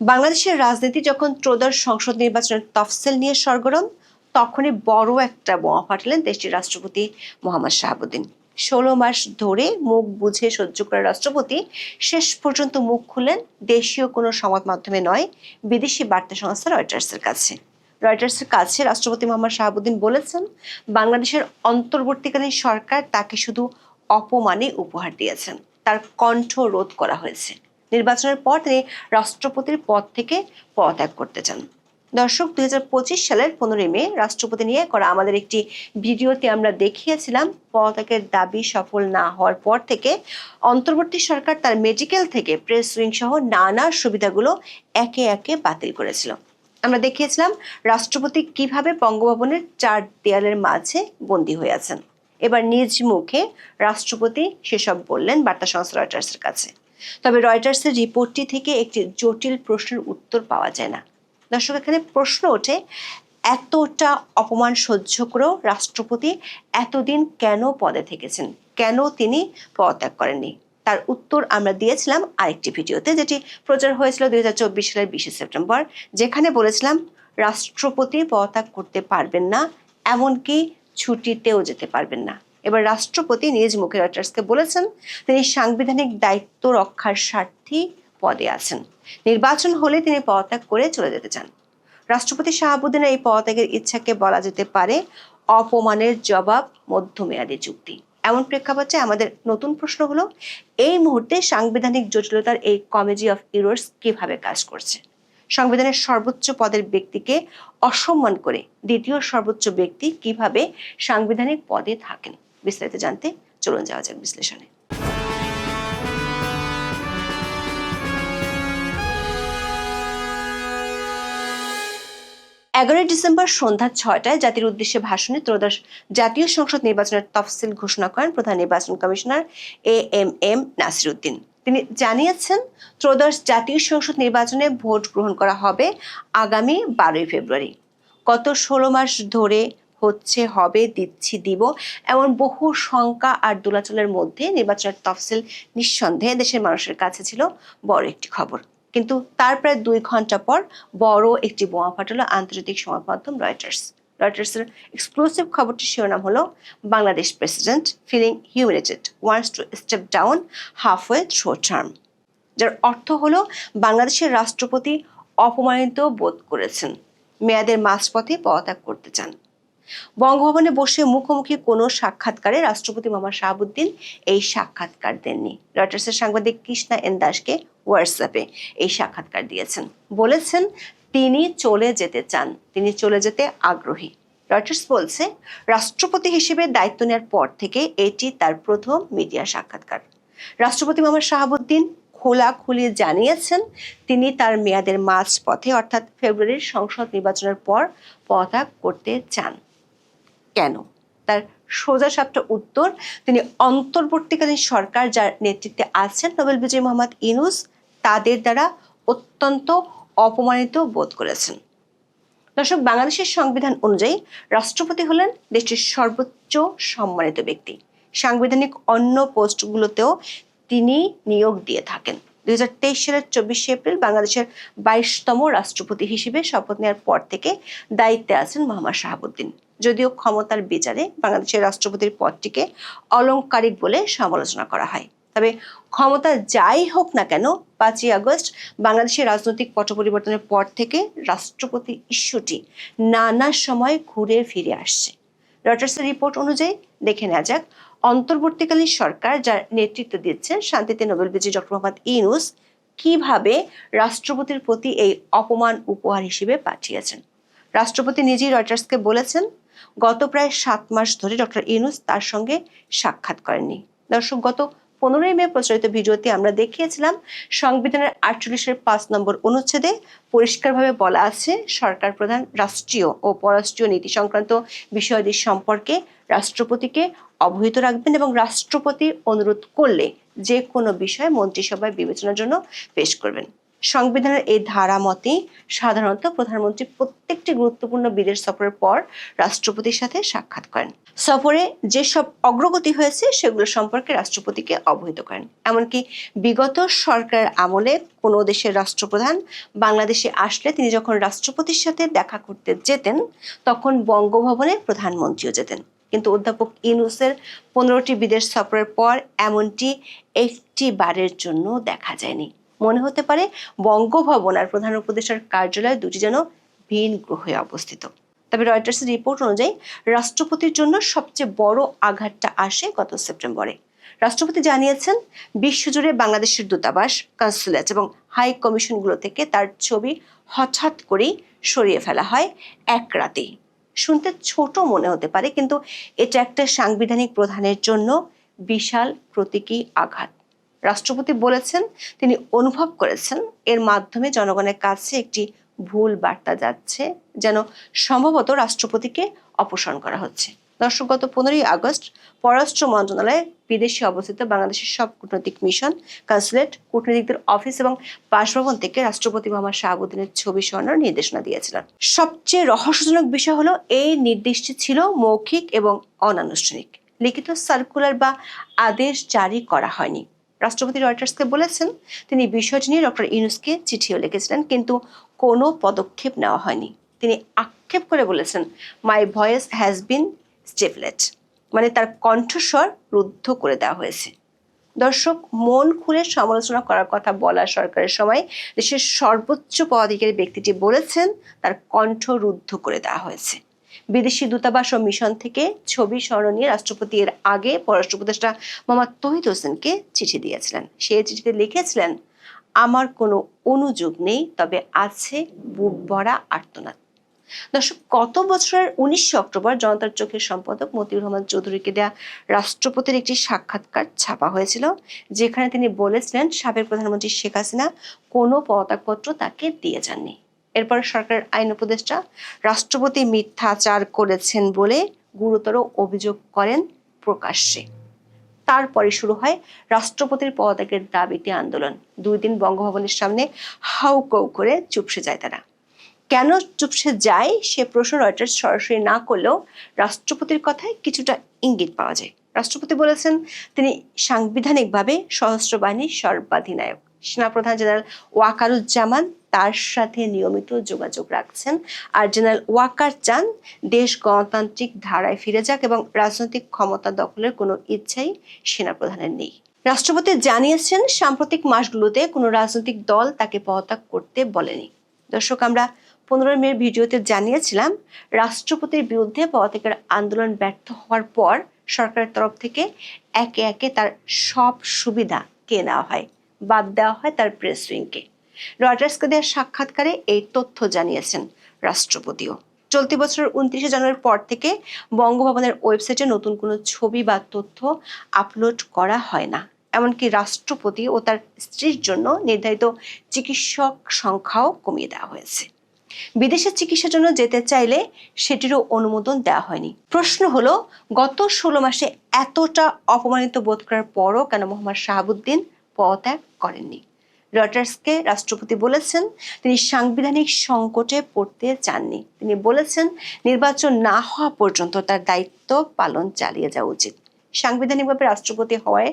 বাংলাদেশের রাজনীতি যখন ত্রয়োদশ সংসদ নির্বাচনের তফসিল নিয়ে সরগরম, তখনই বড় একটা বোমা ফাটালেন দেশটির রাষ্ট্রপতি মোহাম্মদ শাহাবুদ্দিন। ষোলো মাস ধরে মুখ বুঝে সহ্য করা রাষ্ট্রপতি শেষ পর্যন্ত মুখ খুললেন দেশীয় কোনো সংবাদ মাধ্যমে নয়, বিদেশি বার্তা সংস্থা রয়টার্সের কাছে। রয়টার্সের কাছে রাষ্ট্রপতি মোহাম্মদ শাহাবুদ্দিন বলেছেন, বাংলাদেশের অন্তর্বর্তীকালীন সরকার তাকে শুধু অপমানে উপহার দিয়েছেন, তার কণ্ঠ রোধ করা হয়েছে। নির্বাচনের পর তিনি রাষ্ট্রপতির পদ থেকে পদত্যাগ করতে চান। দর্শক, দুই হাজার পঁচিশ সালের পনেরোই মে রাষ্ট্রপতি নিয়ে করা আমাদের একটি ভিডিওতে আমরা দেখিয়েছিলাম, পদত্যাগের দাবি সফল না হওয়ার পর থেকে অন্তর্বর্তী সরকার তার মেডিকেল থেকে প্রেস উইং সহ নানা সুবিধাগুলো একে একে বাতিল করেছিল। আমরা দেখিয়েছিলাম রাষ্ট্রপতি কীভাবে বঙ্গভবনের চার দেয়ালের মাঝে বন্দী হয়ে আছেন। এবার নিজ মুখে রাষ্ট্রপতি সেসব বললেন বার্তা সংস্থা রয়টার্সের কাছে। তবে রয়টার্সের রিপোর্টটি থেকে একটি জটিল প্রশ্নের উত্তর পাওয়া যায় না। দর্শক, এখানে প্রশ্ন ওঠে, এতটা অপমান সহ্য করেও রাষ্ট্রপতি এতদিন কেন পদে থেকেছেন? কেন তিনি পদত্যাগ করেননি? তার উত্তর আমরা দিয়েছিলাম আরেকটি ভিডিওতে, যেটি প্রচার হয়েছিল দুই হাজার চব্বিশ সালের বিশে সেপ্টেম্বর, যেখানে বলেছিলাম, রাষ্ট্রপতি পদত্যাগ করতে পারবেন না, এমনকি ছুটিতেও যেতে পারবেন না। এবার রাষ্ট্রপতি নিজ মুখে রয়টার্সকে বলেছেন, তিনি সাংবিধানিক দায়িত্ব রক্ষার স্বার্থেই পদে আছেন। নির্বাচন হলে তিনি পদত্যাগ করে চলে যেতে চান। রাষ্ট্রপতি শাহাবুদ্দিনের এই পদত্যাগের ইচ্ছাকে বলা যেতে পারে অপমানের জবাব মধ্যমেয়াদী চুক্তি। এমন প্রেক্ষাপটে আমাদের নতুন প্রশ্ন হলো এই মুহূর্তে সাংবিধানিক জটিলতার এই কমেডি অফ ইরোর্স কীভাবে কাজ করছে? সংবিধানের সর্বোচ্চ পদের ব্যক্তিকে অসম্মান করে দ্বিতীয় সর্বোচ্চ ব্যক্তি কীভাবে সাংবিধানিক পদে থাকেন? বিস্তারিত জানতে চলুন যাওয়া যাক বিশ্লেষণে। এগারোই ডিসেম্বর সন্ধ্যা ছয়টায় জাতির উদ্দেশ্যে ভাষণে ত্রয়োদশ জাতীয় সংসদ নির্বাচনের তফসিল ঘোষণা করেন প্রধান নির্বাচন commissioner A M M Nasiruddin. তিনি জানিয়েছেন, ত্রয়োদশ জাতীয় সংসদ নির্বাচনে ভোট গ্রহণ করা হবে আগামী বারোই ফেব্রুয়ারি। গত ষোলো মাস ধরে হচ্ছে, হবে, দিচ্ছি, দিব এমন বহু শঙ্কা আর দোলাচলের মধ্যে নির্বাচনের তফসিল নিঃসন্দেহে দেশের মানুষের কাছে ছিল বড় একটি খবর। কিন্তু তার প্রায় দুই ঘণ্টা পর বড় একটি বোমা ফাটালো আন্তর্জাতিক সংবাদ মাধ্যম রয়টার্স রয়টার্সের এক্সক্লুসিভ খবরটির শিরোনাম হলো, Bangladesh president feeling humiliated once to step down half halfway through term যার অর্থ হলো, বাংলাদেশের রাষ্ট্রপতি অপমানিত বোধ করেছেন। মেয়াদের মাঝপথে পদত্যাগ করতে চান। বঙ্গভবনে বসে মুখোমুখি কোনো সাক্ষাৎকারে রাষ্ট্রপতি মামা শাহাবুদ্দিন এই সাক্ষাৎকার দেননি। রয়টার্সের সাংবাদিক কৃষ্ণা এন দাসকে হোয়াটসঅ্যাপে এই সাক্ষাৎকার দিয়েছেন। বলেছেন, তিনি চলে যেতে চান। তিনি চলে যেতে আগ্রহী। রয়টার্স বলছে, রাষ্ট্রপতি হিসেবে দায়িত্ব নেওয়ার পর থেকে এটি তার প্রথম মিডিয়া সাক্ষাৎকার। রাষ্ট্রপতি মামা শাহাবুদ্দিন খোলা খোলাখুলি জানিয়েছেন, তিনি তার মেয়াদের মাঝ পথে অর্থাৎ ফেব্রুয়ারির সংসদ নির্বাচনের পর পদত্যাগ করতে চান। কেন? তার সোজা সাপটা উত্তর, তিনি অন্তর্বর্তীকালীন সরকার যার নেতৃত্বে আছেন নোবেল বিজয় মোহাম্মদ ইনুস তাদের দ্বারা অত্যন্ত অপমানিত বোধ করেছেন। দর্শক, বাংলাদেশের সংবিধান অনুযায়ী রাষ্ট্রপতি হলেন দেশটির সর্বোচ্চ সম্মানিত ব্যক্তি। সাংবিধানিক অন্য পোস্টগুলোতেও তিনি নিয়োগ দিয়ে থাকেন। দুই হাজার তেইশ সালের চব্বিশে এপ্রিল বাংলাদেশের বাইশতম রাষ্ট্রপতি হিসেবে শপথ নেওয়ার পর থেকে দায়িত্বে আছেন মোহাম্মদ শাহাবুদ্দিন। যদিও ক্ষমতার বিচারে বাংলাদেশের রাষ্ট্রপতির পদটিকে অলংকারিক বলে সমালোচনা করা হয়। তবে ক্ষমতা যাই হোক না কেন, পাঁচই আগস্ট বাংলাদেশের রাজনৈতিক পট পরিবর্তনের পর থেকে রাষ্ট্রপতি ইস্যুটি নানা সময় ঘুরে ফিরে আসছে। রয়টার্সের রিপোর্ট অনুযায়ী দেখে নেওয়া যাক, অন্তর্বর্তীকালীন সরকার যার নেতৃত্ব দিচ্ছেন শান্তিতে নোবেল বিজয়ী ডক্টর মোহাম্মদ ইউনুস কীভাবে রাষ্ট্রপতির প্রতি এই অপমান উপহার হিসেবে পাঠিয়েছেন। রাষ্ট্রপতি নিজেই রয়টার্সকে বলেছেন গত প্রায় সাত মাস ধরে ডক্টর ইউনুস তার সঙ্গে সাক্ষাৎ করেননি। দর্শক, গত পনেরোই মে প্রচারিত ভিডিওতে আমরা দেখিয়েছিলাম, সংবিধানের আটচল্লিশের পাঁচ নম্বর অনুচ্ছেদে পরিষ্কারভাবে বলা আছে, সরকার প্রধান রাষ্ট্রীয় ও পররাষ্ট্রীয় নীতি সংক্রান্ত বিষয়াদি সম্পর্কে রাষ্ট্রপতিকে অবহিত রাখবেন এবং রাষ্ট্রপতি অনুরোধ করলে যে কোনো বিষয় মন্ত্রিসভায় বিবেচনার জন্য পেশ করবেন। সংবিধানের এই ধারা মতেই সাধারণত প্রধানমন্ত্রী প্রত্যেকটি গুরুত্বপূর্ণ বিদেশ সফরের পর রাষ্ট্রপতির সাথে সাক্ষাৎ করেন। সফরে যেসব অগ্রগতি হয়েছে সেগুলো সম্পর্কে রাষ্ট্রপতিকে অবহিত করেন। এমনকি বিগত সরকারের আমলে কোনো দেশের রাষ্ট্রপ্রধান বাংলাদেশে আসলে তিনি যখন রাষ্ট্রপতির সাথে দেখা করতে যেতেন, তখন বঙ্গভবনে প্রধানমন্ত্রীও যেতেন। কিন্তু অধ্যাপক ইনুসের পনেরোটি বিদেশ সফরের পর এমনটি একটি বারের জন্য দেখা যায়নি। মনে হতে পারে বঙ্গভবন আর প্রধান উপদেষ্টার কার্যালয় দুটি যেন ভিন গ্রহে অবস্থিত। তবে রয়টার্সের রিপোর্ট অনুযায়ী রাষ্ট্রপতির জন্য সবচেয়ে বড় আঘাতটা আসে গত সেপ্টেম্বরে। রাষ্ট্রপতি জানিয়েছেন, বিশ্বজুড়ে বাংলাদেশের দূতাবাস, কনসুলেট এবং হাই কমিশনগুলো থেকে তার ছবি হঠাৎ করেই সরিয়ে ফেলা হয় এক রাতেই। শুনতে ছোট মনে হতে পারে, কিন্তু এটা একটা সাংবিধানিক প্রধানের জন্য বিশাল প্রতীকী আঘাত। রাষ্ট্রপতি বলেছেন, তিনি অনুভব করেছেন, এর মাধ্যমে জনগণের কাছে একটি ভুল বার্তা যাচ্ছে, যেন সম্ভবত রাষ্ট্রপতিকে অপসারণ করা হচ্ছে। দর্শক, গত পনেরোই আগস্ট পররাষ্ট্র মন্ত্রণালয়ে বিদেশে অবস্থিত বাংলাদেশের সব কূটনৈতিক মিশন কনসুলেট কূটনীতিকদের অফিস এবং বাসভবন থেকে রাষ্ট্রপতি মোহাম্মদ শাহাবুদ্দিনের ছবি সরানোর নির্দেশনা দিয়েছিলেন। সবচেয়ে রহস্যজনক বিষয় হলো, এই নির্দেশটি ছিল মৌখিক এবং অনানুষ্ঠানিক। লিখিত সার্কুলার বা আদেশ জারি করা হয়নি। রাষ্ট্রপতি রয়টার্সকে বলেছেন, তিনি বিষয়টি নিয়ে ডক্টর ইউনুসকে চিঠিও লিখেছিলেন, কিন্তু কোনো পদক্ষেপ নেওয়া হয়নি। তিনি আক্ষেপ করে বলেছেন মাই ভয়েস হ্যাজ বিন স্টেফলেট মানে তার কণ্ঠস্বর রুদ্ধ করে দেওয়া হয়েছে। দর্শক, মন খুলে সমালোচনা করার কথা বলা সরকারের সময়, দেশের সর্বোচ্চ পদাধিকারী ব্যক্তিটি বলেছেন, তার কণ্ঠ রুদ্ধ করে দেওয়া হয়েছে। বিদেশি দূতাবাস ও মিশন থেকে ছবি স্মরণীয় রাষ্ট্রপতি এর আগে পররাষ্ট্র উপদেষ্টা মোহাম্মদ তহিদ হোসেনকে চিঠি দিয়েছিলেন। সে চিঠিতে লিখেছিলেন, আমার কোনো অনুযোগ নেই, তবে আছে বুক ভরা আর্তনাদ। দর্শক গত বছরের উনিশে অক্টোবর জনতার চোখের সম্পাদক মতিউর রহমান চৌধুরীকে দেয়া রাষ্ট্রপতির একটি সাক্ষাৎকার ছাপা হয়েছিল, যেখানে তিনি বলেছিলেন, সাবেক প্রধানমন্ত্রী শেখ হাসিনা কোনো পদকপত্র তাকে দিয়ে যাননি। এরপর সরকারের আইন উপদেষ্টা রাষ্ট্রপতি মিথ্যাচার করেছেন বলে গুরুতর অভিযোগ করেন প্রকাশ্যে। তারপরে শুরু হয় রাষ্ট্রপতির পদত্যাগের দাবিতে আন্দোলন। দুই দিন বঙ্গভবনের সামনে হাউকাউ করে চুপসে যায় তারা। কেন চুপসে যায় সে প্রশ্ন রয়টার্স সরাসরি না করলেও রাষ্ট্রপতির কথায় কিছুটা ইঙ্গিত পাওয়া যায়। রাষ্ট্রপতি বলেছেন, তিনি সাংবিধানিকভাবে সশস্ত্র বাহিনীর সর্বাধিনায়ক। সেনাপ্রধান জেনারেল ওয়াকারুজ্জামান তার সাথে নিয়মিত যোগাযোগ রাখছেন। আর জেনারেল ওয়াকার চান দেশ গণতান্ত্রিক ধারায় ফিরে যাক এবং রাজনৈতিক ক্ষমতা দখলের কোনো ইচ্ছাই সেনাপ্রধানের নেই। রাষ্ট্রপতি জানিয়েছেন, সাম্প্রতিক মাসগুলোতে কোনো রাজনৈতিক দল তাকে পদত্যাগ করতে বলেনি। দর্শক, আমরা পনেরো মেয়ের ভিডিওতে জানিয়েছিলাম, রাষ্ট্রপতির বিরুদ্ধে পদত্যাগের আন্দোলন ব্যর্থ হওয়ার পর সরকারের তরফ থেকে একে একে তার সব সুবিধা কে নেওয়া হয়, বাদ দেওয়া হয় তার প্রেস উইংকে রয়টার্সকে দেওয়া সাক্ষাৎকারে এই তথ্য জানিয়েছেন রাষ্ট্রপতিও। চলতি বছরের উনত্রিশে জানুয়ারির পর থেকে বঙ্গভবনের ওয়েবসাইটে নতুন কোনো ছবি বা তথ্য আপলোড করা হয় না। এমনকি রাষ্ট্রপতি ও তার স্ত্রীর জন্য নির্ধারিত চিকিৎসক সংখ্যাও কমিয়ে দেওয়া হয়েছে। বিদেশে চিকিৎসার জন্য যেতে চাইলে সেটিরও অনুমোদন দেওয়া হয়নি। প্রশ্ন হলো, গত ষোলো মাসে এতটা অপমানিত বোধ করার পরও কেন মোহাম্মদ শাহাবুদ্দিন পদত্যাগ করেননি? রয়টার্সকে রাষ্ট্রপতি বলেছেন, তিনি সাংবিধানিক সংকটে পড়তে চাননি। তিনি বলেছেন, নির্বাচন না হওয়া পর্যন্ত তার দায়িত্ব পালন চালিয়ে যাওয়া উচিত। সাংবিধানিকভাবে রাষ্ট্রপতি হওয়ায়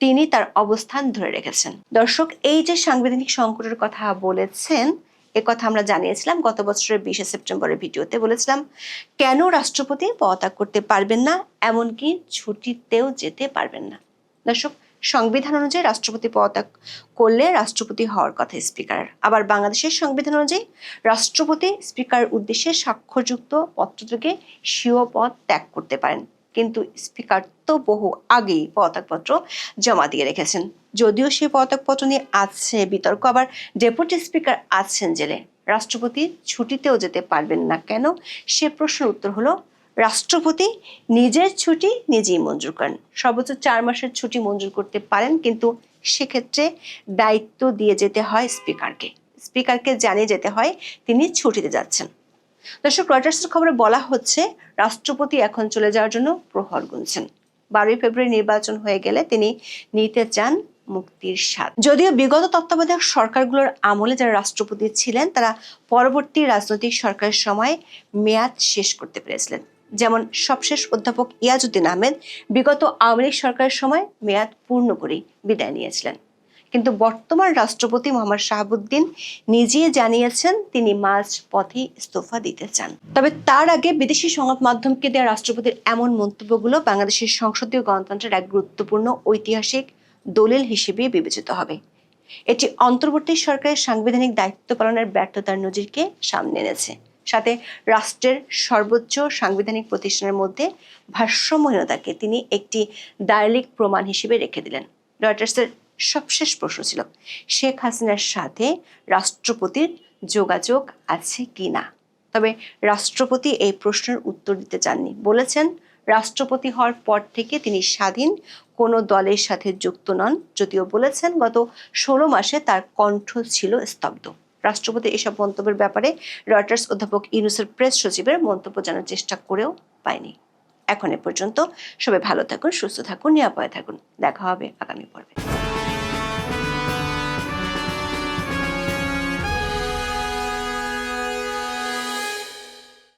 তিনি তার অবস্থান ধরে রেখেছেন। দর্শক, এই যে সাংবিধানিক সংকটের কথা বলেছেন, এ কথা আমরা জানিয়েছিলাম গত বছরের বিশে সেপ্টেম্বরের ভিডিওতে। বলেছিলাম, কেন রাষ্ট্রপতি পদত্যাগ করতে পারবেন না? এমনকি ছুটিতেও যেতে পারবেন না। দর্শক সংবিধান অনুযায়ী রাষ্ট্রপতি পদত্যাগ করলে রাষ্ট্রপতি হওয়ার কথা স্পিকার। আবার বাংলাদেশের সংবিধান অনুযায়ী রাষ্ট্রপতি স্পিকার উদ্দেশ্যে স্বাক্ষরযুক্ত পত্র থেকে স্বীয় পদ ত্যাগ করতে পারেন। কিন্তু স্পিকার তো বহু আগেই পদত্যাগপত্র জমা দিয়ে রেখেছেন। যদিও সেই পদত্যাগপত্র নিয়ে আছে বিতর্ক, আবার ডেপুটি স্পিকার আছেন জেলে। রাষ্ট্রপতি ছুটিতেও যেতে পারবেন না কেন? সে প্রশ্নের উত্তর হলো রাষ্ট্রপতি নিজের ছুটি নিজেই মঞ্জুর করেন। সর্বোচ্চ চার মাসের ছুটি মঞ্জুর করতে পারেন, কিন্তু সেক্ষেত্রে দায়িত্ব দিয়ে যেতে হয় স্পিকারকে। স্পিকারকে জানিয়ে যেতে হয় তিনি ছুটিতে যাচ্ছেন। দর্শক, রয়টার্সের খবরে বলা হচ্ছে, রাষ্ট্রপতি এখন চলে যাওয়ার জন্য প্রহর গুনছেন। বারোই ফেব্রুয়ারি নির্বাচন হয়ে গেলে তিনি নিতে চান মুক্তির স্বাদ। যদিও বিগত তত্ত্বাবধায়ক সরকারগুলোর আমলে যারা রাষ্ট্রপতি ছিলেন, তারা পরবর্তী রাজনৈতিক সরকারের সময় মেয়াদ শেষ করতে পেরেছিলেন। যেমন সবশেষ অধ্যাপক ইয়াজুদ্দিন আহমেদ বিগত আওয়ামী লীগ সরকারের সময় মেয়াদ পূর্ণ করেই বিদায় নিয়েছিলেন। কিন্তু বর্তমান রাষ্ট্রপতি মোহাম্মদ শাহাবুদ্দিন নিজেই জানিয়েছেন তিনি মাঝ পথে ইস্তফা দিতে চান। তবে তার আগে বিদেশি সংবাদ মাধ্যমকে দেওয়া রাষ্ট্রপতির এমন মন্তব্যগুলো বাংলাদেশের সংসদীয় গণতন্ত্রের এক গুরুত্বপূর্ণ ঐতিহাসিক দলিল হিসেবে বিবেচিত হবে। এটি অন্তর্বর্তী সরকারের সাংবিধানিক দায়িত্ব পালনের ব্যর্থতার নজিরকে সামনে এনেছে। সাথে রাষ্ট্রের সর্বোচ্চ সাংবিধানিক প্রতিষ্ঠানের মধ্যে ভারসাম্যহীনতাকে তিনি একটি দায়লিক প্রমাণ হিসেবে রেখে দিলেন। রয়টার্সের সবশেষ প্রশ্ন ছিল, শেখ হাসিনার সাথে রাষ্ট্রপতির যোগাযোগ আছে কি না? তবে রাষ্ট্রপতি এই প্রশ্নের উত্তর দিতে চাননি। বলেছেন, রাষ্ট্রপতি হওয়ার পর থেকে তিনি স্বাধীন, কোনো দলের সাথে যুক্ত নন, যদিও বলেছেন গত ষোলো মাসে তার কণ্ঠ ছিল স্তব্ধ। রাষ্ট্রপতি এসব মন্তব্যের ব্যাপারে রয়টার্স অধ্যাপক ইউনুসের প্রেস সচিবের মন্তব্য জানার চেষ্টা করেও পায়নি। এখন এ পর্যন্ত সবাই ভালো থাকুন, সুস্থ থাকুন, নিরাপদে থাকুন। দেখা হবে আগামী পর্বে।